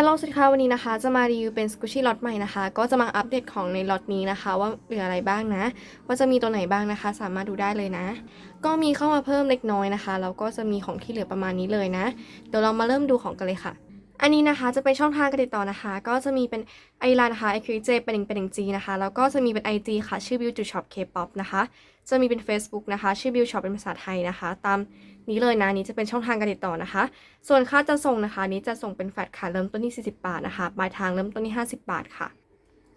ฮัลโหลสวัสดีค่ะวันนี้นะคะ จะมารีวิวเป็นสกูชี่ล็อตใหม่นะคะ ก็จะมาอัปเดตของในล็อตนี้นะคะ ว่าเหลืออะไรบ้างนะ ว่าจะมีตัวไหนบ้างนะคะ สามารถดูได้เลยนะ ก็มีเข้ามาเพิ่มเล็กน้อยนะคะแล้วก็จะมีของที่เหลือประมาณนี้เลยนะ เดี๋ยวเรามาเริ่มดูของกันเลยค่ะ อันนี้นะคะจะเป็นช่องทางการติดต่อนะคะ ก็จะมีเป็นไอไลน์นะคะ i q j เป็นหนึ่งเป็นหนึ่ง G นะคะแล้วก็จะมีเป็น IG ค่ะชื่อ Beauty Shop K-pop นะคะ จะมีเป็น Facebook นะคะ ชื่อ Beauty Shop เป็นภาษาไทยนะคะ ตาม นี้เลยนะนี้จะเป็นช่องทางการติดต่อนะคะ ส่วนค่าจะส่งนะคะ นี้จะส่งเป็นแฟลตค่ะเริ่มต้นที่ 40 บาทนะคะปลายทางเริ่มต้นที่ 50 บาทค่ะ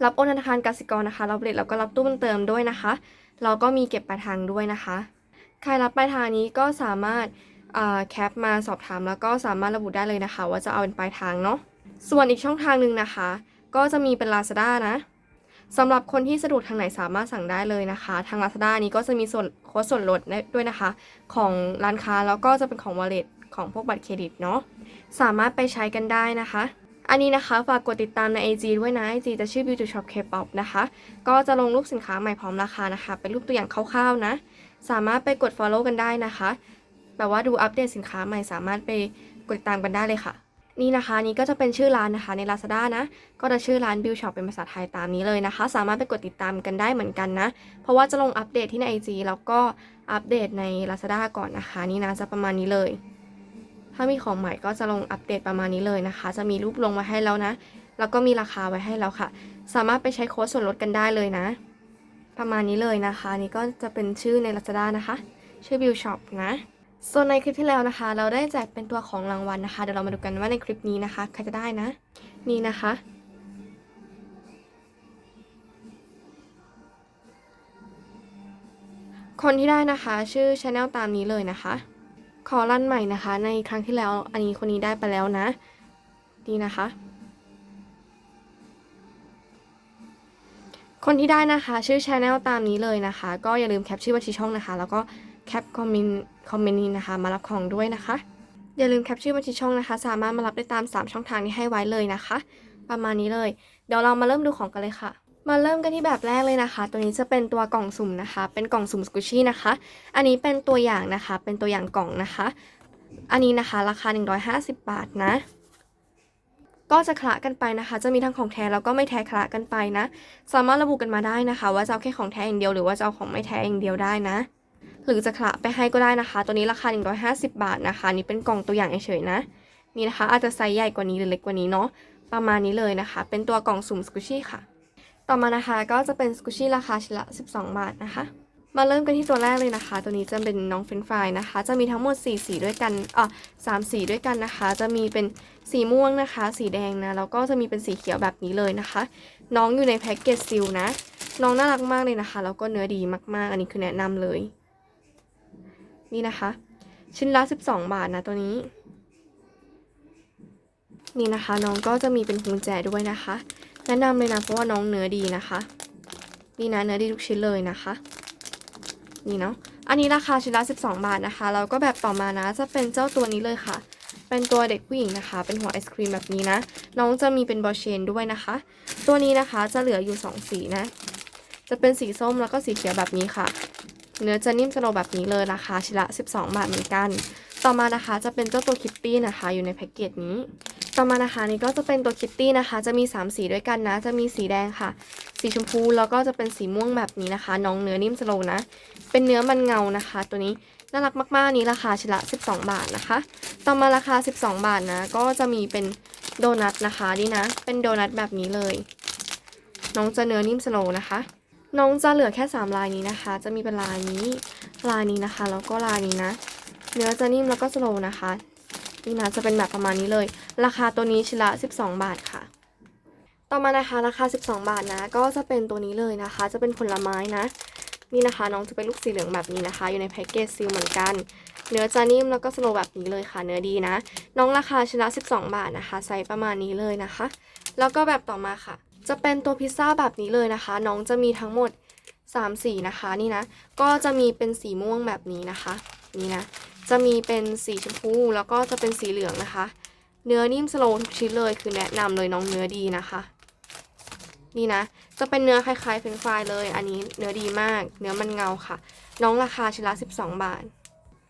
รับโอนธนาคารกสิกรนะคะรับเลทแล้วก็รับตู้มันเติมด้วยนะคะเราก็มีเก็บปลายทางด้วยนะคะใครรับปลายทางนี้ก็สามารถแคปมาสอบถามแล้วก็สามารถระบุได้เลยนะคะ ว่าจะเอาเป็นปลายทางเนาะส่วนอีกช่องทางหนึ่งนะคะ ก็จะมีเป็น Lazada นะ สำหรับคนที่สะดวกทางไหนสามารถสั่งได้เลยนะคะ ทาง Lazada นี้ก็จะมีส่วนโค้ดส่วนลดด้วยนะคะ ของร้านค้าแล้วก็จะเป็นของ wallet ของพวกบัตรเครดิตเนาะสามารถไปใช้กันได้นะคะ อันนี้นะคะฝากกดติดตามใน IG ด้วยนะ IG จะชื่อ Beauty Shop K-pop นะคะ ก็จะลงรูปสินค้าใหม่พร้อมราคานะคะ เป็นรูปตัวอย่างคร่าวๆนะ สามารถไปกด follow กันได้นะคะ แบบว่าดูอัปเดตสินค้าใหม่สามารถไปกดติดตามกันได้เลยค่ะ นี่นะคะนี่ก็จะเป็นชื่อร้านนะคะใน Lazada นะ ก็จะชื่อร้าน Beauty Shop เป็นภาษาไทยตามนี้เลยนะคะ สามารถไปกดติดตามกันได้เหมือนกันนะ เพราะว่าจะลงอัปเดตที่ใน IG แล้วก็อัปเดตใน Lazada ก่อนนะคะ นี่นะจะประมาณนี้เลย ถ้ามีของใหม่ก็จะลงอัปเดตประมาณนี้เลยนะคะ จะมีรูปลงไว้ให้แล้วนะ แล้วก็มีราคาไว้ให้แล้วค่ะ สามารถไปใช้โค้ดส่วนลดกันได้เลยนะ ประมาณนี้เลยนะคะ นี่ก็จะเป็นชื่อใน Lazada นะคะ ชื่อ Beauty Shop นะ ส่วนในคลิปที่แล้วนะคะ เราได้แจกเป็นตัวของรางวัลนะคะ เดี๋ยวเรามาดูกันว่าในคลิปนี้นะคะ ใครจะได้นะ นี่นะคะ คนที่ได้นะคะ ชื่อช anel ตามนี้เลยนะคะ ขอรันใหม่นะคะ ในครั้งที่แล้วอันนี้คนนี้ได้ไปแล้วนะนี่นะคะ คนที่ได้นะคะ ชื่อช anel ตามนี้เลยนะคะ ก็อย่าลืมแคปชื่อบัญชีช่องนะคะ แล้วก็ แคปคอมเมนต์คอมเมนต์นี้นะคะ มารับของด้วยนะคะ อย่าลืมแคปชื่อบัญชีช่องนะคะ สามารถมารับได้ตาม 3 ช่องทางที่ให้ไว้เลยนะคะ ประมาณนี้เลย เดี๋ยวเรามาเริ่มดูของกันเลยค่ะ มาเริ่มกันที่แบบแรกเลยนะคะ ตัวนี้จะเป็นตัวกล่องสุ่มนะคะ เป็นกล่องสุ่มสกุชี่นะคะ อันนี้เป็นตัวอย่างนะคะ เป็นตัวอย่างกล่องนะคะ อันนี้นะคะราคา 150 บาทนะก็จะคละกันไปนะคะ จะมีทั้งของแท้แล้วก็ไม่แท้คละกันไปนะ สามารถระบุกันมาได้นะคะ ว่าจะเอาแค่ของแท้อย่างเดียวหรือว่าจะเอาของไม่แท้อย่างเดียวได้นะ หรือจะคละไปให้ก็ได้นะคะ ตัวนี้ราคา 150 บาทนะคะ นี่เป็นกล่องตัวอย่างเฉยๆนะ นี่นะคะ อาจจะไซส์ใหญ่กว่านี้หรือเล็กกว่านี้เนาะ ประมาณนี้เลยนะคะ เป็นตัวกล่องสุ่มสกุชี่ค่ะ ต่อมานะคะก็จะเป็นสกุชี่ราคาชิ้นละ 12 บาทนะคะ มาเริ่มกันที่ตัวแรกเลยนะคะ ตัวนี้จะเป็นน้องเฟรนฟรายนะคะ จะมีทั้งหมด 4 สีด้วยกันอะสามสีด้วยกันนะคะ จะมีเป็นสีม่วงนะคะ สีแดงนะ แล้วก็จะมีเป็นสีเขียวแบบนี้เลยนะคะ น้องอยู่ในแพ็กเกจซิลนะ น้องน่ารักมากเลยนะคะ แล้วก็เนื้อดีมากๆ อันนี้คือแนะนำเลย นี่นะคะ ชิ้นละ 12 บาทนะตัวนี้ นี่นะคะน้องก็จะมีเป็นกุญแจด้วยนะคะ แนะนำเลยนะเพราะว่าน้องเนื้อดีนะคะ นี่นะเนื้อดีทุกชิ้นเลยนะคะ นี่เนาะอันนี้ราคาชิ้นละ12 บาทนะคะแล้วก็แบบต่อมานะจะเป็นเจ้าตัวนี้เลยค่ะ เป็นตัวเด็กผู้หญิงนะคะ เป็นหัวไอศครีมแบบนี้นะ น้องจะมีเป็นบอเชนด้วยนะคะ ตัวนี้นะคะจะเหลืออยู่ 2 สีนะ จะเป็นสีส้มแล้วก็สีเขียวแบบนี้ค่ะ เนื้อจะนิ่มสโลแบบนี้เลยราคาชิ้นละ 12 บาทเหมือนกัน ต่อมานะคะจะเป็นเจ้าตัวคิตตี้นะคะอยู่ในแพ็กเกจนี้ ต่อมานะคะนี่ก็จะเป็นตัวคิตตี้นะคะ จะมี 3 สีด้วยกันนะ จะมีสีแดงค่ะ สีชมพูแล้วก็จะเป็นสีม่วงแบบนี้นะคะ น้องเนื้อนิ่มสโลนะ เป็นเนื้อมันเงานะคะ ตัวนี้น่ารักมากๆนี้ราคาชิ้นละ 12 บาทนะคะ ต่อมาราคา 12 บาทนะ ก็จะมีเป็นโดนัทนะคะนี่นะ เป็นโดนัทแบบนี้เลย น้องจะเนื้อนิ่มสโลนะคะ น้องจะเหลือแค่ 3 ลายนี้นะคะ จะมีเป็นลายนี้ลายนี้นะคะ แล้วก็ลายนี้นะ เนื้อจะนิ่มแล้วก็สโลนะคะ นี่นะจะเป็นแบบประมาณนี้เลย ราคาตัวนี้ชิ้นละ 12 บาทค่ะ ต่อมานะคะราคา 12 บาทนะ ก็จะเป็นตัวนี้เลยนะคะ จะเป็นผลไม้นะ นี่นะคะ น้องจะเป็นลูกสีเหลืองแบบนี้นะคะ อยู่ในแพ็กเกจซีลเหมือนกัน เนื้อจะนิ่มแล้วก็สโลแบบนี้เลยค่ะ เนื้อดีนะ น้องราคาชิ้นละ 12 บาทนะคะไซส์ประมาณนี้เลยนะคะ แล้วก็แบบต่อมาค่ะ จะเป็นตัวพิซซ่าแบบนี้เลยนะคะ น้องจะมีทั้งหมด3สีนะคะนี่นะ ก็จะมีเป็นสีม่วงแบบนี้นะคะ นี่นะ จะมีเป็นสีชมพูแล้วก็จะเป็นสีเหลืองนะคะ เนื้อนิ่มสโลว์ทุกชิ้นเลยคือแนะนำเลยน้องเนื้อดีนะคะ นี่นะ จะเป็นเนื้อคล้ายๆเฟรนฟรายเลย อันนี้เนื้อดีมาก เนื้อมันเงาค่ะ น้องราคาชิ้นละ12 บาท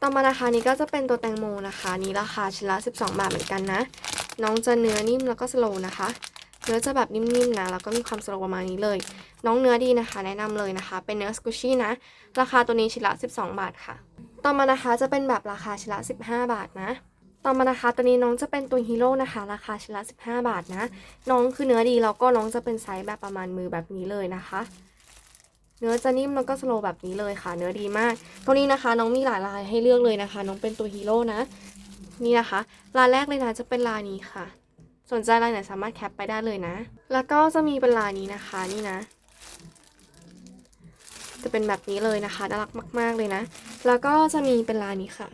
ต่อมานะคะนี้ก็จะเป็นตัวแตงโมนะคะ นี้ราคาชิ้นละ12 บาทเหมือนกันนะ น้องจะเนื้อนิ่มแล้วก็สโลว์นะคะ เนื้อจะแบบนิ่มๆนะ แล้วก็มีความสโลประมาณนี้เลย น้องเนื้อดีนะคะ แนะนำเลยนะคะ เป็นเนื้อสกูชี่นะ ราคาตัวนี้ชิ้นละ 12 บาทค่ะ ต่อมานะคะจะเป็นแบบราคาชิ้นละ 15 บาทนะ ต่อมานะคะตัวนี้น้องจะเป็นตัวฮีโร่นะคะ ราคาชิ้นละ 15 บาทนะ น้องคือเนื้อดีแล้วก็น้องจะเป็นไซส์แบบประมาณมือแบบนี้เลยนะคะ เนื้อจะนิ่มแล้วก็สโลแบบนี้เลยค่ะ เนื้อดีมาก ตัวนี้นะคะน้องมีหลายลายให้เลือกเลยนะคะ น้องเป็นตัวฮีโร่นะ นี่นะคะ ลายแรกเลยนะจะเป็นลายนี้ค่ะ สนใจลายไหนสามารถแคปไปได้เลยนะ แล้วก็จะมีเป็นลายนี้นะคะนี่นะ จะเป็นแบบนี้เลยนะคะน่ารักมาก ๆเลยนะ แล้วก็จะมีเป็นลายนี้ค่ะ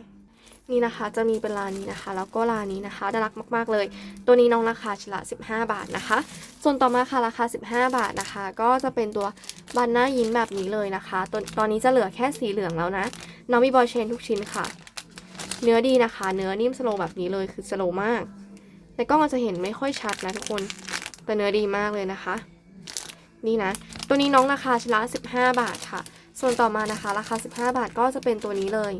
นี่นะคะจะมีเป็นลายนี้นะคะ แล้วก็ลายนี้นะคะน่ารักมาก ๆเลย ตัวนี้น้องราคาชิละ15 บาทนะคะ ส่วนต่อมาค่ะราคา 15 บาทนะคะ ก็จะเป็นตัวบันหน้ายิ้มแบบนี้เลยนะคะตอนตอนนี้จะเหลือแค่สีเหลืองแล้วนะน้องมีบอยเชนทุกชิ้นค่ะ เนื้อดีนะคะ เนื้อนิ่มสโลแบบนี้เลยคือสโลมาก ในกล้องอาจจะเห็นไม่ค่อยชัดนะทุกคน แต่เนื้อดีมากเลยนะคะ นี่นะ ตัวนี้น้องราคาชิ้นละ15 บาทค่ะ ส่วนต่อมานะคะราคา 15 บาทก็จะเป็นตัวนี้เลย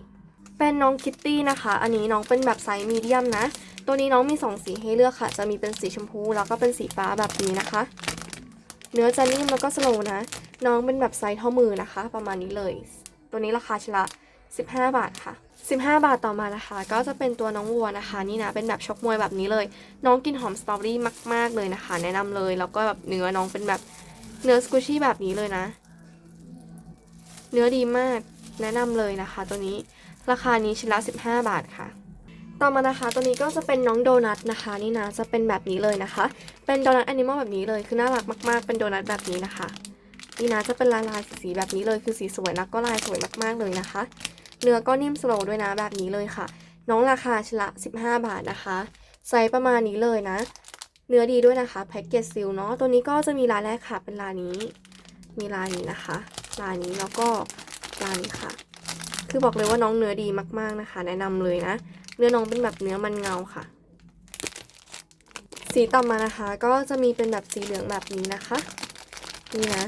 เป็นน้องคิตตี้นะคะ อันนี้น้องเป็นแบบไซส์มีเดียมนะ ตัวนี้น้องมี 2 สีให้เลือกค่ะ จะมีเป็นสีชมพู แล้วก็เป็นสีฟ้าแบบนี้นะคะ เนื้อจะนิ่มแล้วก็สโลว์นะ น้องเป็นแบบไซส์เท่ามือนะคะ ประมาณนี้เลย ตัวนี้ราคาชิ้นละ 15 บาทค่ะ 15 บาทต่อมานะคะ ก็จะเป็นตัวน้องวัวนะคะ นี่นะเป็นแบบชกมวยแบบนี้เลย น้องกินหอมสตรอเบอรี่มาก ๆ เลยนะคะ แนะนำเลยแล้วก็แบบเนื้อน้องเป็นแบบเนื้อสกูชี่แบบนี้เลยนะ เนื้อดีมากแนะนำเลยนะคะ ตัวนี้ราคานี้ชิ้นละ15 บาทค่ะ ต่อมานะคะ ตัวนี้ก็จะเป็นน้องโดนัทนะคะ นี่นะจะเป็นแบบนี้เลยนะคะ เป็นโดนัทแอนิมอลแบบนี้เลยคือน่ารักมากๆ เป็นโดนัทแบบนี้นะคะนี่นะจะเป็นลายลายสีแบบนี้เลยคือสีสวยแล้วก็ลายสวยมากๆเลยนะคะ เนื้อก็นิ่มสโลด้วยนะแบบนี้เลยค่ะ น้องราคาชิละ 15 บาทนะคะไซส์ประมาณนี้เลยนะ เนื้อดีด้วยนะคะแพ็กเกจซิลเนาะตัวนี้ก็จะมีลายแรกค่ะเป็นลายนี้ มีลายนี้นะคะลายนี้แล้วก็ลายนี้ค่ะ คือบอกเลยว่าน้องเนื้อดีมากๆนะคะ แนะนำเลยนะ เนื้อน้องเป็นแบบเนื้อมันเงาค่ะ สีต่อมานะคะ ก็จะมีเป็นแบบสีเหลืองแบบนี้นะคะ นี่นะ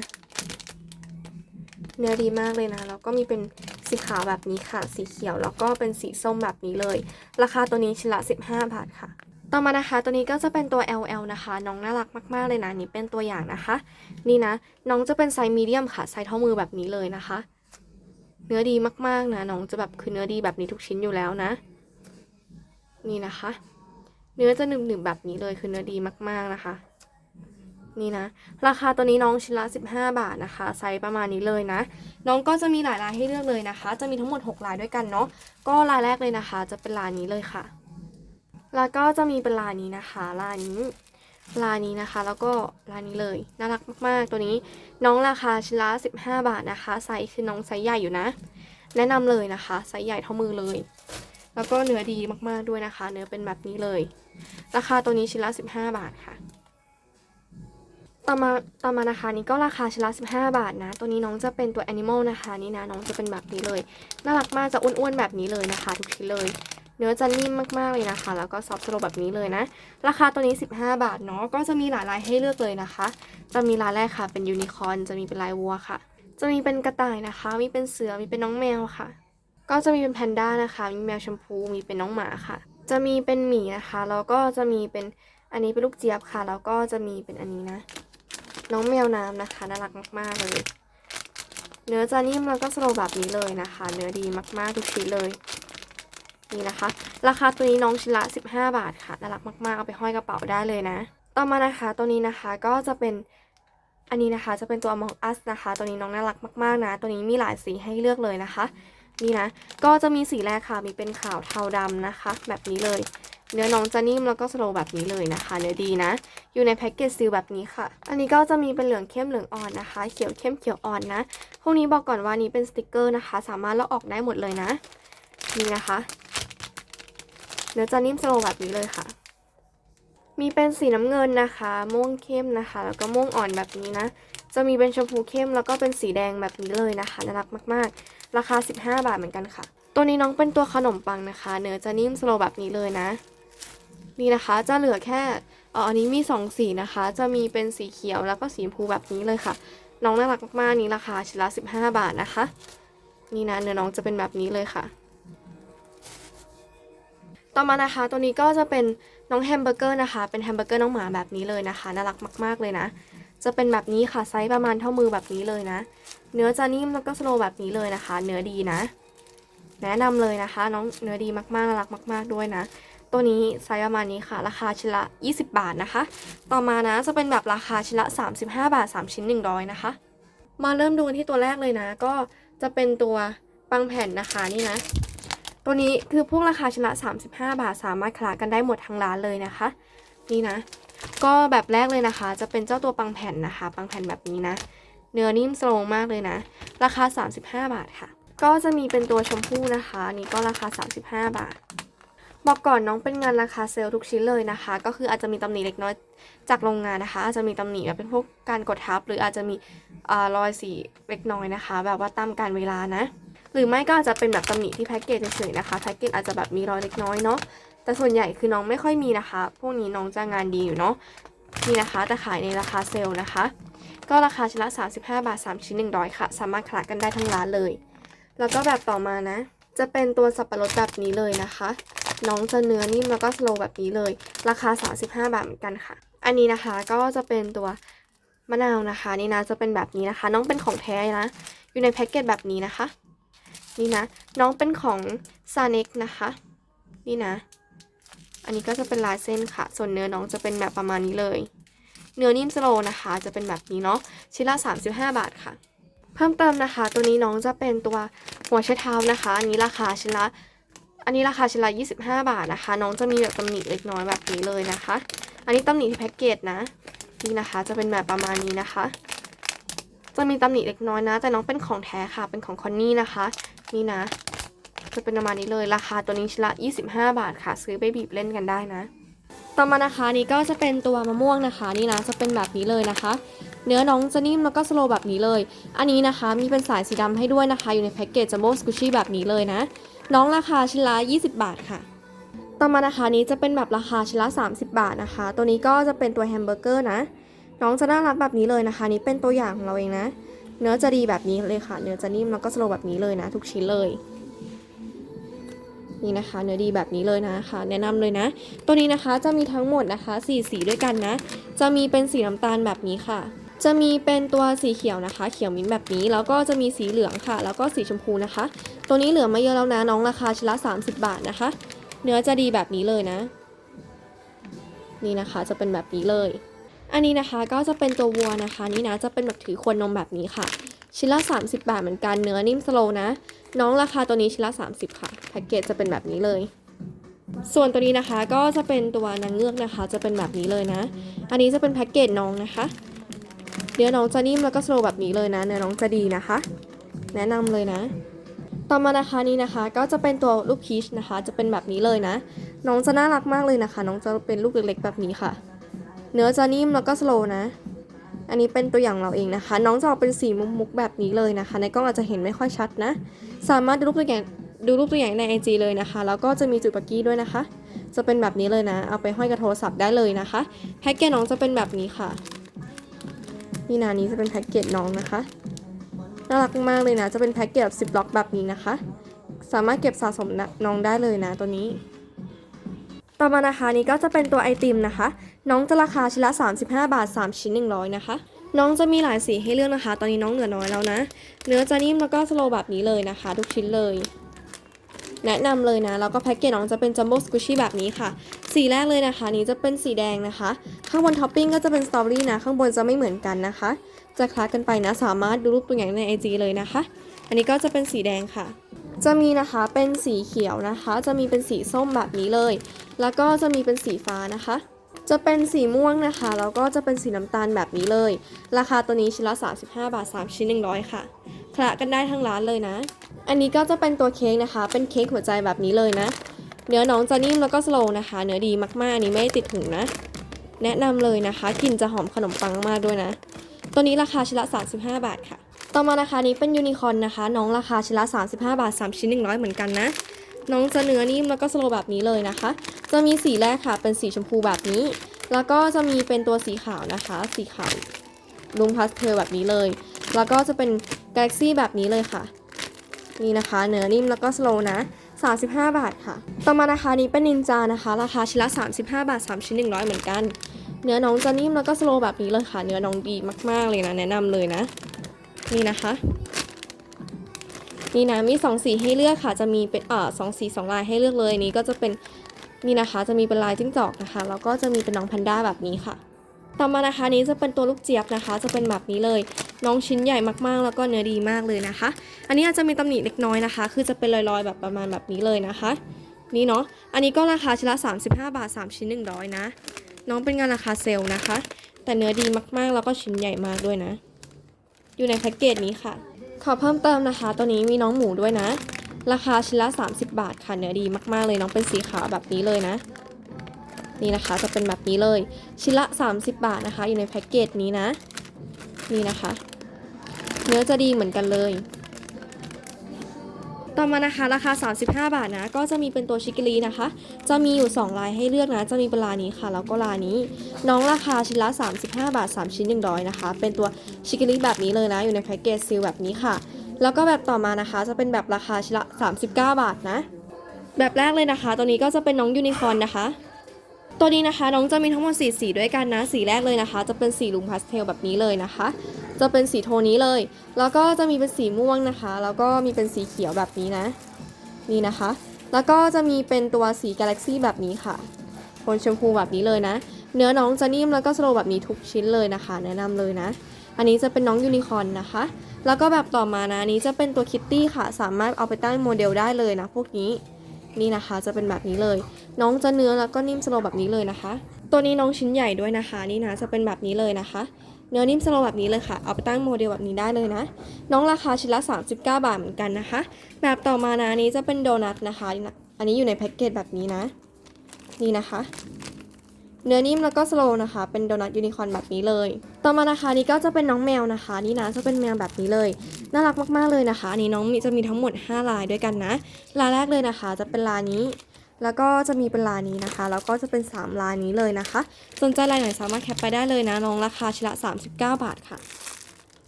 เนื้อดีมากเลยนะ แล้วก็มีเป็นสีขาวแบบนี้ค่ะ สีเขียว แล้วก็เป็นสีส้มแบบนี้เลย ราคาตัวนี้ชิ้นละ 15 บาทค่ะ ต่อมานะคะ ตัวนี้ก็จะเป็นตัว LL นะคะ น้องน่ารักมากๆเลยนะ นี่เป็นตัวอย่างนะคะ นี่นะ น้องจะเป็นไซส์มีเดียมค่ะ ไซส์เท่ามือแบบนี้เลยนะคะ เนื้อดีมากๆนะ น้องจะแบบคือเนื้อดีแบบนี้ทุกชิ้นอยู่แล้วนะ นี่นะคะ เนื้อจะหนึบๆแบบนี้เลย คือเนื้อดีมากๆนะคะ นี่นะ ราคาตัวนี้น้องชิ้นละ 15 บาทนะคะ ไซส์ประมาณนี้เลยนะ น้องก็จะมีหลายลายให้เลือกเลยนะคะ จะมีทั้งหมด 6 ลายด้วยกันเนาะ ก็ลายแรกเลยนะคะ จะเป็นลายนี้เลยค่ะ แล้วก็จะมีเป็นลายนี้นะคะ ลายนี้ลายนี้นะคะ แล้วก็ลายนี้เลย น่ารักมากๆ ตัวนี้ น้องราคาชิ้นละ 15 บาทนะคะ ไซส์คือน้องไซส์ใหญ่อยู่นะ แนะนำเลยนะคะ ไซส์ใหญ่เท่ามือเลย แล้วก็เนื้อดีมากๆด้วยนะคะ เนื้อเป็นแบบนี้เลย ราคาตัวนี้ชิ้นละ 15 บาทค่ะ ต่อมาต่อมานะคะนี่ก็ราคาชิ้นละ15 บาทนะ ตัวนี้น้องจะเป็นตัวแอนิมอลนะคะนี่นะน้องจะเป็นแบบนี้เลย น่ารักมากจะอ้วนๆแบบนี้เลยนะคะ ทุกชิ้นเลย เนื้อจะนิ่มมากๆเลยนะคะ แล้วก็ซอฟต์สโลแบบนี้เลยนะ ราคาตัวนี้ 15 บาทเนาะก็จะมีหลายลายให้เลือกเลยนะคะ จะมีลายแรกค่ะ เป็นยูนิคอร์นจะมีเป็นลายวัวค่ะ จะมีเป็นกระต่ายนะคะ มีเป็นเสือมีเป็นน้องแมวค่ะ ก็จะมีเป็นแพนด้านะคะ มีแมวชมพูมีเป็นน้องหมาค่ะ จะมีเป็นหมีนะคะแล้วก็จะมีเป็นอันนี้เป็นลูกเจี๊ยบค่ะ แล้วก็จะมีเป็นอันนี้นะ น้องแมวน้ำนะคะน่ารักมากๆเลยเนื้อจะนิ่มแล้วก็สโลว์แบบนี้เลยนะคะ เนื้อดีมากๆทุกชิ้นเลย นี่นะคะ ราคาตัวนี้น้องชิ้นละ 15 บาทค่ะน่ารักมากๆเอาไปห้อยกระเป๋าได้เลยนะ ต่อมานะคะตัวนี้นะคะก็จะเป็นอันนี้นะคะจะเป็นตัว Among Us นะคะ ตัวนี้น้องน่ารักมากๆนะ ตัวนี้มีหลายสีให้เลือกเลยนะคะ นี่นะ ก็จะมีสีแรกค่ะ มีเป็นขาวเทาดำนะคะ แบบนี้เลย เนื้อน้องจะนิ่มแล้วก็สโลแบบนี้เลยนะคะ เนื้อดีนะ อยู่ในแพ็กเกจซีลแบบนี้ค่ะ อันนี้ก็จะมีเป็นเหลืองเข้มเหลืองอ่อนนะคะ เขียวเข้มเขียวอ่อนนะ พวกนี้บอกก่อนว่านี้เป็นสติกเกอร์นะคะ สามารถลอกออกได้หมดเลยนะ นี่นะคะ เนื้อจะนิ่มสโลแบบนี้เลยค่ะ มีเป็นสีน้ำเงินนะคะ ม่วงเข้มนะคะ แล้วก็ม่วงอ่อนแบบนี้นะ จะมีเป็นชมพูเข้มแล้วก็เป็นสีแดงแบบนี้เลยนะคะ น่ารักมาก ๆ ราคา 15 บาทเหมือนกันค่ะ ตัวนี้น้องเป็นตัวขนมปังนะคะ เนื้อจะนิ่มสโลแบบนี้เลยนะ นี่นะคะจะเหลือแค่อ,อ,อันนี้มี 2 สีนะคะ จะมีเป็นสีเขียวแล้วก็สีชมพูแบบนี้เลยค่ะ น้องน่ารักมากๆนี่ราคาชิ้นละ 15 บาทนะคะ นี่นะเนื้อน้องจะเป็นแบบนี้เลยค่ะ ต่อมานะคะ ตัวนี้ก็จะเป็นน้องแฮมเบอร์เกอร์นะคะ เป็นแฮมเบอร์เกอร์น้องหมาแบบนี้เลยนะคะ น่ารักมาก ๆเลยนะ จะเป็นแบบนี้ค่ะไซส์ประมาณเท่ามือแบบนี้เลยนะ เนื้อจะนิ่มแล้วก็สโลว์แบบนี้เลยนะคะ เนื้อดีนะ แนะนำเลยนะคะ น้องเนื้อดีมากๆน่ารักมาก ๆด้วยนะ ตัวนี้ไซส์ประมาณนี้ค่ะ ราคาชิ้นละ 20 บาทนะคะ ต่อมานะจะเป็นแบบราคาชิ้นละ 35 บาท 3 ชิ้น 100 นะคะ มาเริ่มดูกันที่ตัวแรกเลยนะ ก็จะเป็นตัวปังแผ่นนะคะนี่นะ ตัวนี้คือพวกราคาชิ้นละ 35 บาทสามารถคลากันได้หมดทั้งร้านเลยนะคะ นี่นะ ก็แบบแรกเลยนะคะ จะเป็นเจ้าตัวปังแผ่นนะคะ ปังแผ่นแบบนี้นะ เนื้อนิ่มสโลงมากเลยนะ ราคา 35 บาทค่ะ ก็จะมีเป็นตัวชมพู่นะคะนนี่ก็ราคา 35 บาท บอกก่อนน้องเป็นงานราคาเซลล์ทุกชิ้นเลยนะคะ ก็คืออาจจะมีตำหนิเล็กน้อยจากโรงงานนะคะ อาจจะมีตำหนิแบบเป็นพวกการกดทับ หรืออาจจะมีอรอยสีเล็กน้อยนะคะ แบบว่าตามการเวลานะ หรือไม่ก็อาจจะเป็นแบบตำหนิที่แพ็กเกจเฉยๆนะคะแพ็กเกจอาจจะแบบมีรอยเล็กน้อยเนาะแต่ส่วนใหญ่คือน้องไม่ค่อยมีนะคะ พวกนี้น้องจะงานดีอยู่เนาะนี่นะคะแต่ขายในราคาเซลล์นะคะ ก็ราคาชิ้นละ35 บาท 3 ชิ้น 100 ค่ะ สามารถคลากันได้ทั้งร้านเลย แล้วก็แบบต่อมานะ จะเป็นตัวสับปะรดแบบนี้เลยนะคะ น้องจะเนื้อนิ่มแล้วก็สโลว์แบบนี้เลย ราคา 35 บาทเหมือนกันค่ะ อันนี้นะคะก็จะเป็นตัวมะนาวนะคะ นี่นะจะเป็นแบบนี้นะคะ น้องเป็นของแท้นะ อยู่ในแพ็กเกจแบบนี้นะคะ นี่นะ น้องเป็นของซาเน็กนะคะ นี่นะ อันนี้ก็จะเป็นลายเส้นค่ะ ส่วนเนื้อน้องจะเป็นแบบประมาณนี้เลย เนื้อนิ่มสโลนะคะ จะเป็นแบบนี้เนาะ ชิ้นละ 35 บาทค่ะ เพิ่มเติมนะคะ ตัวนี้น้องจะเป็นตัวหัวไชเท้านะคะ อันนี้ราคาชิ้นละ อันนี้ราคาชิ้นละ25 บาทนะคะ น้องจะมีแบบตำหนิเล็กน้อยแบบนี้เลยนะคะ อันนี้ตำหนิที่แพ็กเกจนะนี่นะคะ จะเป็นแบบประมาณนี้นะคะ จะมีตำหนิเล็กน้อยนะ แต่น้องเป็นของแท้ค่ะ เป็นของคอนนี่นะคะ นี่นะ จะเป็นประมาณนี้เลย ราคาตัวนี้ชิ้นละ25 บาทค่ะ ซื้อไปบีบเล่นกันได้นะ ต่อมานะคะนี่ก็จะเป็นตัวมะม่วงนะคะ นี่นะ จะเป็นแบบนี้เลยนะคะ เนื้อน้องจะนิ่มแล้วก็สโลแบบนี้เลย อันนี้นะคะ มีเป็นสายสีดำให้ด้วยนะคะ อยู่ในแพ็กเกจจัมโบ้สกูชี่แบบนี้เลยนะ น้องราคาชิ้นละ 20 บาทค่ะ ต่อมานะคะนี้จะเป็นแบบราคาชิ้นละ 30 บาทนะคะ ตัวนี้ก็จะเป็นตัวแฮมเบอร์เกอร์นะ น้องจะน่ารักแบบนี้เลยนะคะ นี่เป็นตัวอย่างของเราเองนะ เนื้อจะดีแบบนี้เลยค่ะ เนื้อจะนิ่มแล้วก็สโลว์แบบนี้เลยนะ ทุกชิ้นเลย นี่นะคะ เนื้อดีแบบนี้เลยนะคะ แนะนำเลยนะ ตัวนี้นะคะจะมีทั้งหมดนะคะ 4 สีด้วยกันนะ จะมีเป็นสีน้ำตาลแบบนี้ค่ะ จะมีเป็นตัวสีเขียวนะคะ เขียวมิ้นแบบนี้ แล้วก็จะมีสีเหลืองค่ะ แล้วก็สีชมพูนะคะ ตัวนี้เหลือมาเยอะแล้วนะน้องราคาชิ้นละ 30 บาทนะคะ เนื้อจะดีแบบนี้เลยนะ นี่นะคะจะเป็นแบบนี้เลย อันนี้นะคะก็จะเป็นตัววัวนะคะ นี่นะจะเป็นแบบถือควนนมแบบนี้ค่ะ ชิ้นละ 30 บาทเหมือนกันเนื้อนิ่มสโลนะ น้องราคาตัวนี้ชิ้นละ 30 ค่ะแพ็กเกจจะเป็นแบบนี้เลยส่วนตัวนี้นะคะก็จะเป็นตัวนางเงือกนะคะ จะเป็นแบบนี้เลยนะ อันนี้จะเป็นแพ็กเกจน้องนะคะ นื้อน้องจะนิ่มแล้วก็สโลแบบนี้เลยนะ เนื้อน้องจะดีนะคะ แนะนำเลยนะ ต่อมานะคะนี้นะคะ ก็จะเป็นตัวลูกพีชนะคะ จะเป็นแบบนี้เลยนะ น้องจะน่ารักมากเลยนะคะ น้องจะเป็นลูกเล็กๆแบบนี้ค่ะ เนื้อจะนิ่มแล้วก็สโลนะ อันนี้เป็นตัวอย่างเราเองนะคะ น้องจะออกเป็นสีมุกมุกๆแบบนี้เลยนะคะ ในกล้องอาจจะเห็นไม่ค่อยชัดนะ สามารถดูรูปตัวอย่างดูรูปตัวอย่างใน IG เลยนะคะ แล้วก็จะมีจุดปักกี้ด้วยนะคะ จะเป็นแบบนี้เลยนะ เอาไปห้อยกับโทรศัพท์ได้เลยนะคะ แพ็กเกจน้องจะเป็นแบบนี้ค่ะ นี่นานี้จะเป็นแพ็กเกจน้องนะคะน่ารักมากเลยนะ จะเป็นแพ็กเกจแบบ10บล็อกแบบนี้นะคะ สามารถเก็บสะสมน้องได้เลยนะตัวนี้ ต่อมานะคะนี้ก็จะเป็นตัวไอติมนะคะ น้องจะราคาชิ้นละ 35 บาท 3 ชิ้น 100 นะคะ น้องจะมีหลายสีให้เลือกนะคะ ตอนนี้น้องเหลือน้อยแล้วนะ เนื้อจะนิ่มแล้วก็สโลว์แบบนี้เลยนะคะ ทุกชิ้นเลย แนะนำเลยนะ แล้วก็แพ็กเกจน้องจะเป็นจัมโบ้สกูชี่แบบนี้ค่ะ สีแรกเลยนะคะ นี้จะเป็นสีแดงนะคะ ข้างบนท็อปปิ้งก็จะเป็นสตรอเบอรี่นะ ข้างบนจะไม่เหมือนกันนะคะ จะคล้ากันไปนะ สามารถดูรูปตัวอย่างใน IG เลยนะคะ อันนี้ก็จะเป็นสีแดงค่ะ จะมีนะคะเป็นสีเขียวนะคะ จะมีเป็นสีส้มแบบนี้เลย แล้วก็จะมีเป็นสีฟ้านะคะ จะเป็นสีม่วงนะคะ แล้วก็จะเป็นสีน้ำตาลแบบนี้เลย ราคาตัวนี้ชิ้นละ 35 บาท 3 ชิ้น 100 ค่ะคละกันได้ทั้งร้านเลยนะ อันนี้ก็จะเป็นตัวเค้กนะคะ เป็นเค้กหัวใจแบบนี้เลยนะ เนื้อน้องจะนิ่มแล้วก็สโลว์นะคะ เนื้อดีมากๆ อันนี้ไม่ติดถุงนะ แนะนำเลยนะคะกลิ่นจะหอมขนมปังมากด้วยนะ ตัวนี้ราคาชิ้นละ 35 บาทค่ะ ต่อมานะคะนี้เป็นยูนิคอร์นนะคะ น้องราคาชิ้นละ 35 บาท 3 ชิ้น 100 เหมือนกันนะ น้องจะเนื้อนิ่มแล้วก็สโลว์แบบนี้เลยนะคะ จะมีสีแรกค่ะ เป็นสีชมพูแบบนี้ แล้วก็จะมีเป็นตัวสีขาวนะคะ สีขาวลุงพาสเทลแบบนี้เลย แล้วก็จะเป็นกาแล็กซี่แบบนี้เลยค่ะ นี่นะคะ เนื้อนิ่มแล้วก็สโลว์นะ 35 บาทค่ะ ต่อมานะคะนี้เป็นนินจานะคะ ราคาชิ้นละ 35 บาท 3 ชิ้น 100 เหมือนกัน เนื้อน้องจะนิ่มแล้วก็สโลว์แบบนี้เลยค่ะ เนื้อน้องดีมากๆเลยนะ แนะนำเลยนะ นี่นะคะนี่นะมี2สีให้เลือกค่ะจะมีเป็นเอ่อสองสีสองลายให้เลือกเลยนี้ก็จะเป็นนี่นะคะจะมีเป็นลายจิ้งจอกนะคะแล้วก็จะมีเป็นน้องแพนด้าแบบนี้ค่ะ ต่อมานะคะนี้จะเป็นตัวลูกเจี๊ยบนะคะ จะเป็นแบบนี้เลย น้องชิ้นใหญ่มากๆ แล้วก็เนื้อดีมากเลยนะคะ อันนี้อาจจะมีตำหนิเล็กน้อยนะคะ คือจะเป็นรอยๆ แบบประมาณแบบนี้เลยนะคะ นี่เนาะ อันนี้ก็ราคาชิ้นละ 35 บาท 3 ชิ้น 100 นะ น้องเป็นงานราคาเซลล์นะคะ แต่เนื้อดีมากๆ แล้วก็ชิ้นใหญ่มากด้วยนะ อยู่ในแพ็กเกจนี้ค่ะ ขอเพิ่มเติมนะคะ ตัวนี้มีน้องหมูด้วยนะ ราคาชิ้นละ 30 บาทค่ะ เนื้อดีมากๆ เลย น้องเป็นสีขาวแบบนี้เลยนะ นี่นะคะจะเป็นแบบนี้เลย ชิ้นละ 30 บาทนะคะ อยู่ในแพ็กเกจนี้นะ นี่นะคะ เนื้อจะดีเหมือนกันเลย ต่อมานะคะราคา 35 บาทนะ ก็จะมีเป็นตัวชิคกิลีนะคะ จะมีอยู่ 2 ลายให้เลือกนะ จะมีเป็นลายนี้ค่ะ แล้วก็ลายนี้ น้องราคาชิ้นละ 35 บาท 3 ชิ้น100นะคะ เป็นตัวชิคกิลีแบบนี้เลยนะ อยู่ในแพ็กเกจซีลแบบนี้ค่ะ แล้วก็แบบต่อมานะคะ จะเป็นแบบราคาชิ้นละ 39 บาทนะ แบบแรกเลยนะคะ ตัวนี้ก็จะเป็นน้องยูนิคอร์นนะคะ ตัวนี้นะคะน้องจะมีทั้งหมดสีสีด้วยกันนะ สีแรกเลยนะคะ จะเป็นสีลุงพาสเทลแบบนี้เลยนะคะ จะเป็นสีโทนนี้เลย แล้วก็จะมีเป็นสีม่วงนะคะ แล้วก็มีเป็นสีเขียวแบบนี้นะ นี่นะคะ แล้วก็จะมีเป็นตัวสีกาแล็กซี่แบบนี้ค่ะโทนชมพูแบบนี้เลยนะ เนื้อน้องจะนิ่มแล้วก็สโลว์แบบนี้ทุกชิ้นเลยนะคะ แนะนำเลยนะ อันนี้จะเป็นน้องยูนิคอร์นนะคะ แล้วก็แบบต่อมานะนี้จะเป็นตัวคิตตี้ค่ะ สามารถเอาไปตั้งโมเดลได้เลยนะพวกนี้ นี่นะคะจะเป็นแบบนี้เลย น้องจะเนื้อแล้วก็นิ่มสโลแบบนี้เลยนะคะ ตัวนี้น้องชิ้นใหญ่ด้วยนะคะ นี่นะจะเป็นแบบนี้เลยนะคะ เนื้อนิ่มสโลแบบนี้เลยค่ะ เอาไปตั้งโมเดลแบบนี้ได้เลยนะ น้องราคาชิ้นละ 39 บาทเหมือนกันนะคะ แบบต่อมานะนี้จะเป็นโดนัทนะคะ อันนี้อยู่ในแพ็กเกจแบบนี้นะ นี่นะคะ เนื้อนิ่มแล้วก็สโลว์นะคะ เป็นโดนัทยูนิคอร์นแบบนี้เลย ต่อมานะคะนี่ก็จะเป็นน้องแมวนะคะ นี่นะจะเป็นแมวแบบนี้เลย น่ารักมากๆเลยนะคะอันนี้น้องมีจะมีทั้งหมด 5 ลายด้วยกันนะ ลายแรกเลยนะคะ จะเป็นลายนี้ แล้วก็จะมีเป็นลายนี้นะคะ แล้วก็จะเป็น 3 ลายนี้เลยนะคะ สนใจลายไหนสามารถแคปไปได้เลยนะ น้องราคาชิ้นละ 39 บาทค่ะ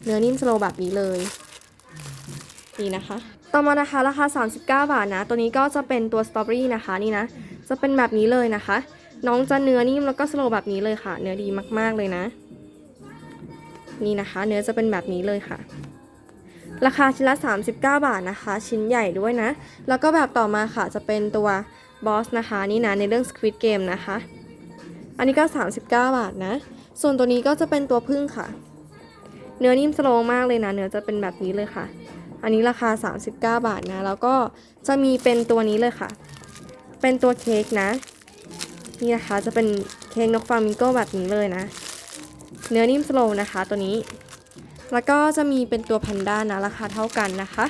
เนื้อนิ่มสโลว์แบบนี้เลย นี่นะคะ ต่อมานะคะราคา 39 บาทนะ ตัวนี้ก็จะเป็นตัวสตรอเบอรี่นะคะ นี่นะ จะเป็นแบบนี้เลยนะคะ น้องจะเนื้อนิ่มแล้วก็สโลว์แบบนี้เลยค่ะ เนื้อดีมากๆเลยนะ นี่นะคะ เนื้อจะเป็นแบบนี้เลยค่ะ ราคาชิ้นละ 39 บาทนะคะ ชิ้นใหญ่ด้วยนะ แล้วก็แบบต่อมาค่ะจะเป็นตัวบอสนะคะนี่นะในเรื่อง Squid Game นะคะ อันนี้ก็ 39 บาทนะ ส่วนตัวนี้ก็จะเป็นตัวพึ่งค่ะ เนื้อนิ่มสโลว์มากเลยนะ เนื้อจะเป็นแบบนี้เลยค่ะ อันนี้ราคา 39 บาทนะ แล้วก็จะมีเป็นตัวนี้เลยค่ะ เป็นตัวเค้กนะ นี่นะคะจะเป็นเค้กนกฟามิงโก้แบบนี้เลยนะ เนื้อนิ่มสโลว์นะคะตัวนี้ แล้วก็จะมีเป็นตัวแพนด้านะราคาเท่ากันนะคะ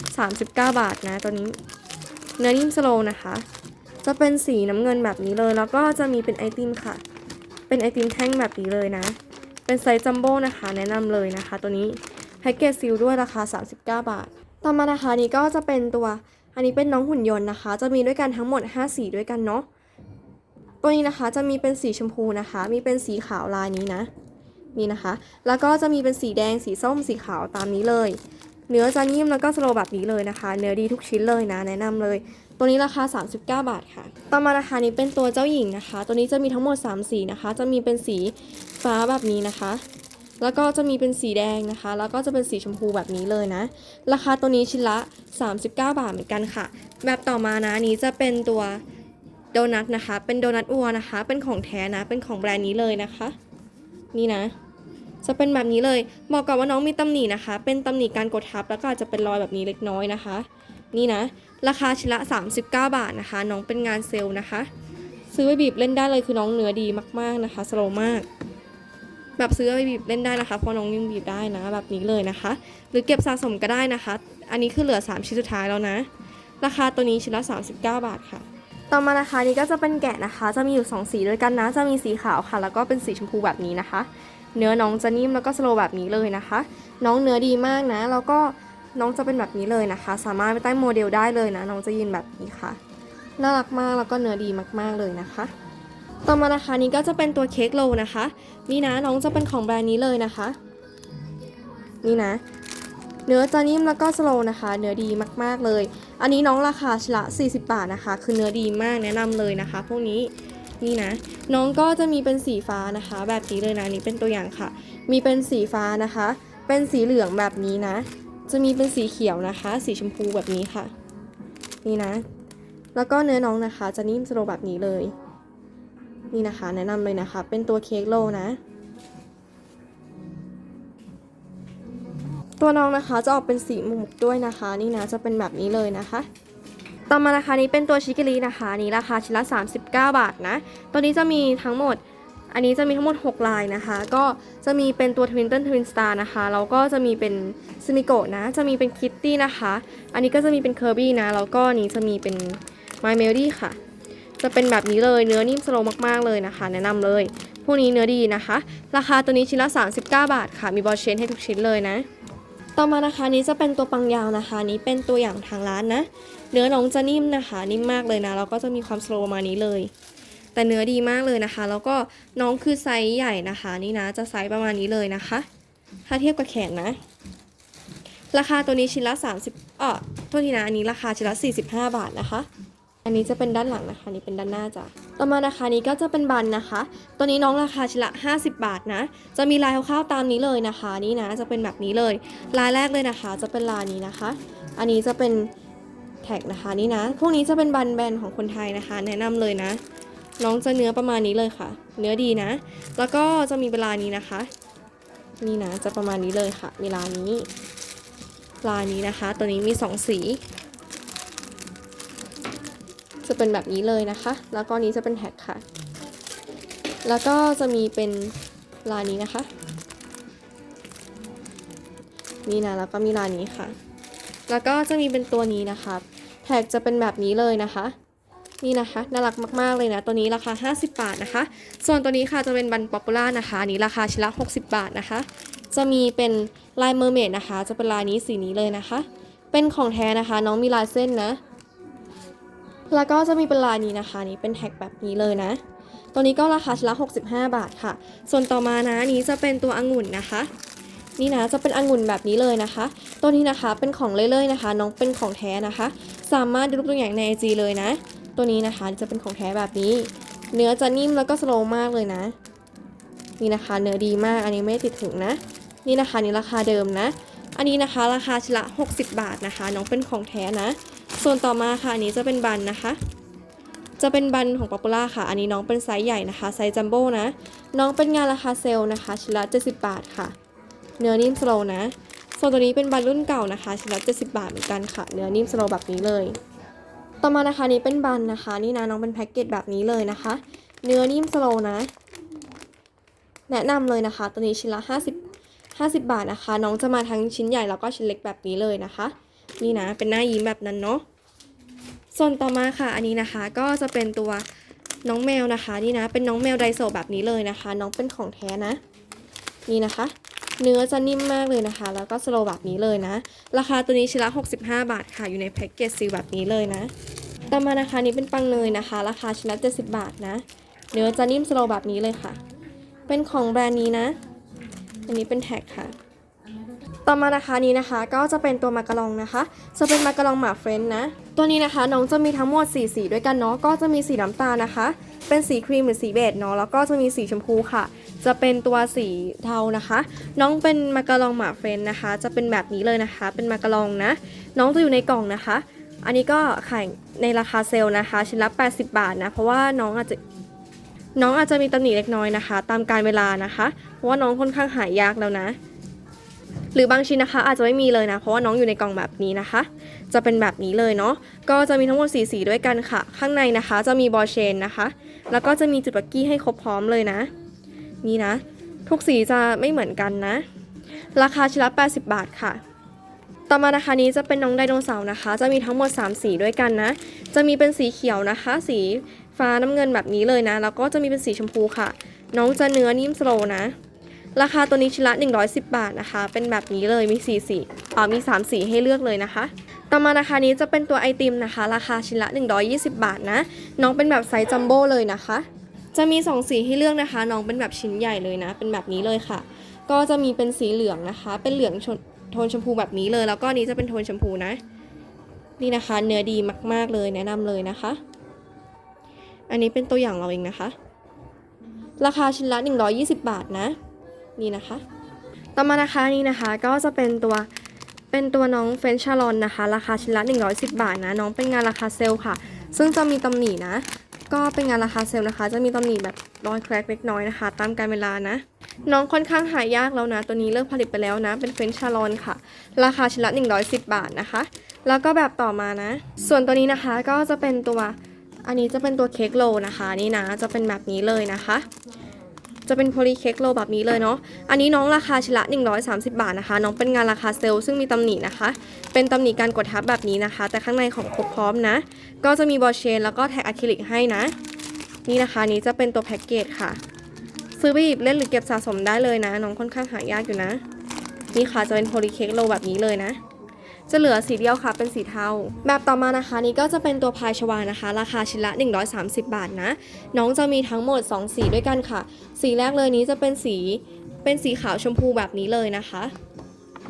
39 บาทนะตัวนี้ เนื้อนิ่มสโลว์นะคะ จะเป็นสีน้ำเงินแบบนี้เลย แล้วก็จะมีเป็นไอติมค่ะ เป็นไอติมแท่งแบบนี้เลยนะ เป็นไซส์จัมโบ้นะคะ แนะนำเลยนะคะ ตัวนี้แพ็กเกจซีลด้วยราคา 39 บาท ต่อมานะคะนี้ก็จะเป็นตัว อันนี้เป็นน้องหุ่นยนต์นะคะ จะมีด้วยกันทั้งหมด 5 สีด้วยกันเนาะ ตัวนี้นะคะจะมีเป็นสีชมพูนะคะ มีเป็นสีขาวลายนี้นะนี่นะคะ แล้วก็จะมีเป็นสีแดงสีส้มสีขาวตามนี้เลย เนื้อจะนิ่มแล้วก็สโลแบบนี้เลยนะคะ เนื้อดีทุกชิ้นเลยนะ แนะนำเลย ตัวนี้ราคา 39 บาทค่ะ ต่อมานะคะนี้เป็นตัวเจ้าหญิงนะคะ ตัวนี้จะมีทั้งหมด 3 สีนะคะ จะมีเป็นสีฟ้าแบบนี้นะคะ แล้วก็จะมีเป็นสีแดงนะคะ แล้วก็จะเป็นสีชมพูแบบนี้เลยนะ ราคาตัวนี้ชิ้นละ 39 บาทเหมือนกันค่ะ แบบต่อมานะนี้จะเป็นตัว โดนัทนะคะ เป็นโดนัทวัวนะคะ เป็นของแท้นะ เป็นของแบรนด์นี้เลยนะคะ นี่นะ จะเป็นแบบนี้เลยเหมาะกับว่าน้องมีตำหนินะคะ เป็นตำหนิการกดทับ แล้วก็อาจจะเป็นรอยแบบนี้เล็กน้อยนะคะ นี่นะ ราคาชิ้นละ 39 บาทนะคะ น้องเป็นงานเซลล์นะคะ ซื้อไปบีบเล่นได้เลยคือน้องเนื้อดีมากๆนะคะ สโลมาก แบบซื้อไปบีบเล่นได้นะคะ เพราะน้องยังบีบได้นะ แบบนี้เลยนะคะ หรือเก็บสะสมก็ได้นะคะ อันนี้คือเหลือ 3 ชิ้นสุดท้ายแล้วนะ ราคาตัวนี้ชิ้นละ 39 บาทค่ะ ต่อมานะคะนี่ก็จะเป็นแกะนะคะ จะมีอยู่ 2 สีด้วยกันนะ จะมีสีขาวค่ะ แล้วก็เป็นสีชมพูแบบนี้นะคะ เนื้อน้องจะนิ่มแล้วก็สโลว์แบบนี้เลยนะคะ น้องเนื้อดีมากนะ แล้วก็น้องจะเป็นแบบนี้เลยนะคะ สามารถไปตั้งโมเดลได้เลยนะ น้องจะยืนแบบนี้ค่ะ น่ารักมากแล้วก็เนื้อดีมากๆเลยนะคะ ต่อมานะคะนี้ก็จะเป็นตัวเค้กโลนะคะ นี่นะน้องจะเป็นของแบรนด์นี้เลยนะคะ นี่นะ เนื้อจะนิ่มแล้วก็สโลว์นะคะ เนื้อดีมากๆเลย อันนี้น้องราคาชละ 40 บาทนะคะ คือเนื้อดีมากแนะนำเลยนะคะ พวกนี้นี่นะ น้องก็จะมีเป็นสีฟ้านะคะ แบบนี้เลยนะนี่เป็นตัวอย่างค่ะ มีเป็นสีฟ้านะคะ เป็นสีเหลืองแบบนี้นะ จะมีเป็นสีเขียวนะคะ สีชมพูแบบนี้ค่ะ นี่นะ แล้วก็เนื้อน้องนะคะ จะนิ่มสโลแบบนี้เลย นี่นะคะ แนะนำเลยนะคะ เป็นตัวเค้กโลนะ ตัวน้องนะคะจะออกเป็นสีหมุกด้วยนะคะ นี่นะจะเป็นแบบนี้เลยนะคะ ต่อมาราคานี้เป็นตัวชิคกิลีนะคะนี้ราคาชิ้นละ 39 บาทนะตัวนี้จะมีทั้งหมดอันนี้จะมีทั้งหมด 6 ลายนะคะ ก็จะมีเป็นตัว Twin t o n Twin Star นะคะแล้วก็จะมีเป็นซิมิโกะนะ จะมีเป็นคิตตี้นะคะ อันนี้ก็จะมีเป็นเคอร์บี้นะ แล้วก็นี้จะมีเป็น My Melody ค่ะ จะเป็นแบบนี้เลยเนื้อนิ่มสโลมากๆเลยนะคะ แนะนำเลย พวกนี้เนื้อดีนะคะ ราคาตัวนี้ชิ้นละ 39 บาทค่ะ มีบอลเชนให้ทุกชิ้นเลยนะ ต่อมานะคะนี้จะเป็นตัวปังยาวนะคะนี้เป็นตัวอย่างทางร้านนะ เนื้อน้องจะนิ่มนะคะ นิ่มมากเลยนะแล้วก็จะมีความสโลว์ประมาณนี้เลย แต่เนื้อดีมากเลยนะคะ แล้วก็น้องคือไซส์ใหญ่นะคะ นี่นะจะไซส์ประมาณนี้เลยนะคะ ถ้าเทียบกับแขนนะ ราคาตัวนี้ชิ้นละ30เอ่อโทษทีนะอันนี้ราคาชิ้นละ45 บาทนะคะ อันนี้จะเป็นด้านหลังนะคะนนี่เป็นด้านหน้าจ้ะ ต่อมานะคะนี้ก็จะเป็นบันนะคะ ตัวนี้น้องราคาชิ้นละ 50 บาทนะ จะมีลายคร่าวๆตามนี้เลยนะคะ นี่นะจะเป็นแบบนี้เลย ลายแรกเลยนะคะ จะเป็นลายนี้นะคะ อันนี้จะเป็นแท็กนะคะนี่นะ พวกนี้จะเป็นบันแบนของคนไทยนะคะ แนะนำเลยนะ น้องจะเนื้อประมาณนี้เลยค่ะ เนื้อดีนะ แล้วก็จะมีเวลานี้นะคะ นี่นะจะประมาณนี้เลยค่ะมีลายนี้ลายนี้นะคะ ตัวนี้มีสองสี จะเป็นแบบนี้เลยนะคะ แล้วก็นี้จะเป็นแท็กค่ะ แล้วก็จะมีเป็นลายนี้นะคะ นี่นะแล้วก็มีลายนี้ค่ะ แล้วก็จะมีเป็นตัวนี้นะคะแท็กจะเป็นแบบนี้เลยนะคะ นี่นะคะน่ารักมากๆเลยนะ ตัวนี้ราคา 50 บาทนะคะ ส่วนตัวนี้ค่ะจะเป็นบันป๊อปปูล่านะคะอันนี้ราคาชิ้นละ 60 บาทนะคะ จะมีเป็นลายเมอร์เมดนะคะ จะเป็นลายนี้สีนี้เลยนะคะ เป็นของแท้นะคะ น้องมีลายเส้นนะ แล้วก็จะมีเป็นลายนี้นะคะนี่เป็นแท็กแบบนี้เลยนะ ตัวนี้ก็ราคาชิ้นละ65 บาทค่ะ ส่วนต่อมานะนี้จะเป็นตัวองุ่นนะคะ นี่นะจะเป็นองุ่นแบบนี้เลยนะคะ ตัวนี้นะคะเป็นของเลื่อยๆนะคะ น้องเป็นของแท้นะคะ สามารถดูรูปตัวอย่างใน IG เลยนะ ตัวนี้นะคะจะเป็นของแท้แบบนี้ เนื้อจะนิ่มแล้วก็สโลว์มากเลยนะ นี่นะคะเนื้อดีมากอันนี้ไม่ติดถึงนะ นี่นะคะนี่ราคาเดิมนะ อันนี้นะคะราคาชิ้นละ 60 บาทนะคะ น้องเป็นของแท้นะ ส่วนต่อมาค่ะอันนี้จะเป็นบันนะคะ จะเป็นบันของป๊อปปูล่าค่ะ อันนี้น้องเป็นไซส์ใหญ่นะคะ ไซส์จัมโบ้นะ น้องเป็นงานราคาเซลล์นะคะชิ้นละ70 บาทค่ะ เนื้อนิ่มสโลนะ ส่วนตัวนี้เป็นบันรุ่นเก่านะคะชิ้นละ70 บาทเหมือนกันค่ะ เนื้อนิ่มสโลแบบนี้เลย ต่อมานะคะนี้เป็นบันนะคะ นี่นะน้องเป็นแพ็กเกจแบบนี้เลยนะคะ เนื้อนิ่มสโลนะ แนะนำเลยนะคะ ตัวนี้ชิ้นละ50 50 บาทนะคะ น้องจะมาทั้งชิ้นใหญ่แล้วก็ชิ้นเล็กแบบนี้เลยนะคะ นี่นะ เป็นหน้ายิ้มแบบนั้นเนาะส่วนต่อมาค่ะ อันนี้นะคะก็จะเป็นตัวน้องแมวนะคะ นี่นะ เป็นน้องแมวไดโซแบบนี้เลยนะคะ น้องเป็นของแท้นะ นี่นะคะ เนื้อจะนิ่มมากเลยนะคะ แล้วก็สโลว์แบบนี้เลยนะ ราคาตัวนี้ชิ้นละ 65 บาทค่ะ อยู่ในแพ็กเกจซีลแบบนี้เลยนะ ต่อมานะคะนี้เป็นปังเนยนะคะ ราคาชิ้นละ 70 บาทนะ เนื้อจะนิ่มสโลว์แบบนี้เลยค่ะ เป็นของแบรนด์นี้นะ อันนี้เป็นแท็กค่ะ ต่อมานะคะนี้นะคะก็จะเป็นตัวมาการองนะคะ จะเป็นมาการองหมาเฟรนช์นะ ตัวนี้นะคะน้องจะมีทั้งหมด4สีด้วยกันเนาะก็จะมีสีน้ำตาลนะคะ เป็นสีครีมหรือสีเบจเนาะแล้วก็จะมีสีชมพูค่ะ จะเป็นตัวสีเทานะคะ น้องเป็นมาการองหมาเฟรนช์นะคะ จะเป็นแบบนี้เลยนะคะ เป็นมาการองนะ น้องจะอยู่ในกล่องนะคะ อันนี้ก็ขายในราคาเซลล์นะคะชิ้นละ 80 บาทนะเพราะว่าน้องอาจจะน้องอาจจะมีตำหนิเล็กน้อยนะคะ ตามการเวลานะคะ เพราะว่าน้องค่อนข้างหายากแล้วนะ หรือบางชิ้นนะคะอาจจะไม่มีเลยนะ เพราะว่าน้องอยู่ในกล่องแบบนี้นะคะ จะเป็นแบบนี้เลยเนาะก็จะมีทั้งหมดสีสีด้วยกันค่ะ ข้างในนะคะจะมีบอลเชนนะคะ แล้วก็จะมีจุดบักกี้ให้ครบพร้อมเลยนะ นี่นะ ทุกสีจะไม่เหมือนกันนะ ราคาชิ้นละ 80 บาทค่ะ ต่อมานะคะนี้จะเป็นน้องไดโนเสาร์นะคะ จะมีทั้งหมด 3 สีด้วยกันนะ จะมีเป็นสีเขียวนะคะ สีฟ้าน้ำเงินแบบนี้เลยนะ แล้วก็จะมีเป็นสีชมพูค่ะ น้องจะเนื้อนิ่มสโลนะ ราคาตัวนี้ชิ้นละ 110 บาทนะคะ เป็นแบบนี้เลยมี4สีอ่ามี 3 สีให้เลือกเลยนะคะ ต่อมาราคานี้จะเป็นตัวไอติมนะคะ ราคาชิ้นละ 120 บาทนะ น้องเป็นแบบไซส์จัมโบ้เลยนะคะ จะมี 2 สีให้เลือกนะคะ น้องเป็นแบบชิ้นใหญ่เลยนะ เป็นแบบนี้เลยค่ะ ก็จะมีเป็นสีเหลืองนะคะ เป็นเหลืองโทนชมพูแบบนี้เลย แล้วก็นี้จะเป็นโทนชมพูนะ นี่นะคะ เนื้อดีมาก ๆเลยแนะนำเลยนะคะ อันนี้เป็นตัวอย่างเราเองนะคะ ราคาชิ้นละ 120 บาทนะ นี่นะคะ ต่อมานะคะนี่นะคะก็จะเป็นตัวเป็นตัวน้องเฟนชาลอนนะคะ ราคาชิ้นละ 110 บาทนะน้องเป็นงานราคาเซลล์ค่ะ ซึ่งจะมีตำหนินะ ก็เป็นงานราคาเซลล์นะคะ จะมีตำหนิแบบรอยแครกเล็กน้อยนะคะ ตามการเวลานะน้องค่อนข้างหายากแล้วนะ ตัวนี้เลิกผลิตไปแล้วนะ เป็นเฟนชาลอนค่ะ ราคาชิ้นละ 110 บาทนะคะ แล้วก็แบบต่อมานะ ส่วนตัวนี้นะคะก็จะเป็นตัว อันนี้จะเป็นตัวเค้กโลนะคะ นี่นะ จะเป็นแบบนี้เลยนะคะ จะเป็นโพลีเค้กโลแบบนี้เลยเนาะ อันนี้น้องราคาชิ้นละ 130 บาทนะคะ น้องเป็นงานราคาเซลล์ซึ่งมีตำหนินะคะ เป็นตำหนิการกดทับแบบนี้นะคะ แต่ข้างในของครบพร้อมนะ ก็จะมีบอเชนแล้วก็แท็กอะคริลิกให้นะ นี่นะคะนี้จะเป็นตัวแพ็กเกจค่ะ ซื้อไปหยิบเล่นหรือเก็บสะสมได้เลยนะ น้องค่อนข้างหายากอยู่นะ นี่ค่ะจะเป็นโพลีเค้กโลแบบนี้เลยนะ จะเหลือสีเดียวค่ะเป็นสีเทา แบบต่อมานะคะนี่ก็จะเป็นตัวพายชวานะคะ ราคาชิ้นละ 130 บาทนะ น้องจะมีทั้งหมด 2 สีด้วยกันค่ะ สีแรกเลยนี้จะเป็นสีเป็นสีขาวชมพูแบบนี้เลยนะคะ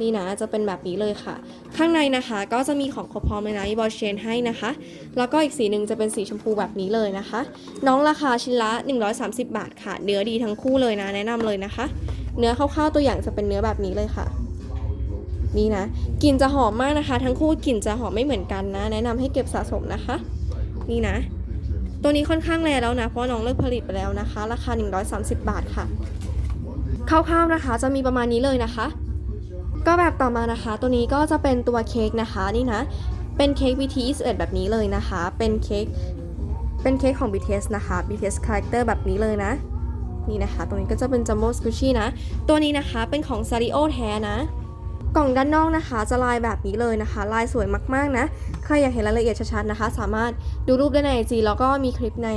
นี่นะจะเป็นแบบนี้เลยค่ะ ข้างในนะคะก็จะมีของครบพร้อมเลยนะมีบอลเชนให้นะคะ แล้วก็อีกสีหนึ่งจะเป็นสีชมพูแบบนี้เลยนะคะ น้องราคาชิ้นละ 130 บาทค่ะ เนื้อดีทั้งคู่เลยนะ แนะนำเลยนะคะ เนื้อคร่าวๆตัวอย่างจะเป็นเนื้อแบบนี้เลยค่ะ นี่นะกลิ่นจะหอมมากนะคะ ทั้งคู่กลิ่นจะหอมไม่เหมือนกันนะ แนะนำให้เก็บสะสมนะคะ นี่นะ ตัวนี้ค่อนข้างแรงแล้วนะ เพราะน้องเลิกผลิตไปแล้วนะคะ ราคา 130 บาทค่ะคร่าวๆนะคะ จะมีประมาณนี้เลยนะคะ ก็แบบต่อมานะคะ ตัวนี้ก็จะเป็นตัวเค้กนะคะนี่นะ เป็นเค้ก BT 21แบบนี้เลยนะคะ เป็นเค้กเป็นเค้กของ BTS นะคะ BTS Character แบบนี้เลยนะนี่นะคะ ตรงนี้ก็จะเป็น Jumbo Squishy นะ ตัวนี้นะคะเป็นของ s a r i o แท้นะ กล่องด้านนอกนะคะ จะลายแบบนี้เลยนะคะ ลายสวยมากๆนะ ใครอยากเห็นรายละเอียดชัดๆนะคะ สามารถดูรูปได้ใน IG แล้วก็มีคลิปใน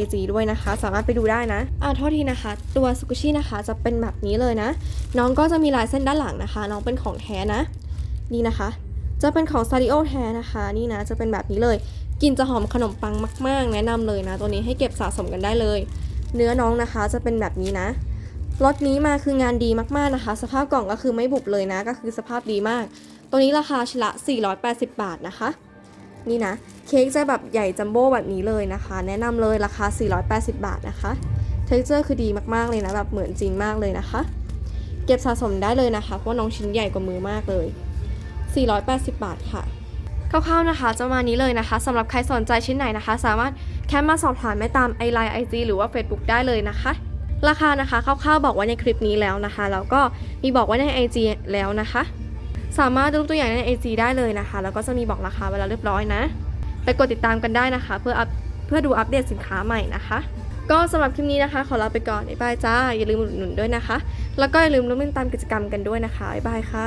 IG ด้วยนะคะ สามารถไปดูได้นะอ่าโทษทีนะคะ ตัวสกุชี่นะคะจะเป็นแบบนี้เลยนะ น้องก็จะมีลายเส้นด้านหลังนะคะ น้องเป็นของแท้นะ นี่นะคะ จะเป็นของ s a r i o แท้นะคะ นี่นะ จะเป็นแบบนี้เลยกลิ่นจะหอมขนมปังมาก ๆ แนะนำเลยนะ ตัวนี้ให้เก็บสะสมกันได้เลย เนื้อน้องนะคะจะเป็นแบบนี้นะ รถนี้มาคืองานดีมากๆนะคะ สภาพกล่องก็คือไม่บุบเลยนะ ก็คือสภาพดีมาก ตัวนี้ราคาชิละ 480 บาทนะคะ นี่นะ เค้กจะแบบใหญ่จัมโบ้แบบนี้เลยนะคะ แนะนำเลยราคา 480 บาทนะคะ เท็กเจอร์คือดีมากๆเลยนะ แบบเหมือนจริงมากเลยนะคะ เก็บสะสมได้เลยนะคะ เพราะน้องชิ้นใหญ่กว่ามือมากเลย 480 บาทค่ะคร่าวๆนะคะจะมานี้เลยนะคะสำหรับใครสนใจชิ้นไหนนะคะ สามารถแค่มาสอบถามได้ตามไอไลน์ไอจีหรือว่า Facebook ได้เลยนะคะ ราคานะคะคร่าวๆบอกไว้ในคลิปนี้แล้วนะคะแล้วก็มีบอกไว้ใน IG แล้วนะคะ สามารถดูตัวอย่างใน IG ได้เลยนะคะ แล้วก็จะมีบอกราคาไว้แล้วเรียบร้อยนะ ไปกดติดตามกันได้นะคะ เพื่อเพื่อดูอัปเดตสินค้าใหม่นะคะ ก็สำหรับคลิปนี้นะคะ ขอลาไปก่อนบ๊ายบายจ้าอย่าลืมอุดหนุนด้วยนะคะ แล้วก็อย่าลืมร่วมเล่นตามกิจกรรมกันด้วยนะคะบ๊ายบายค่ะ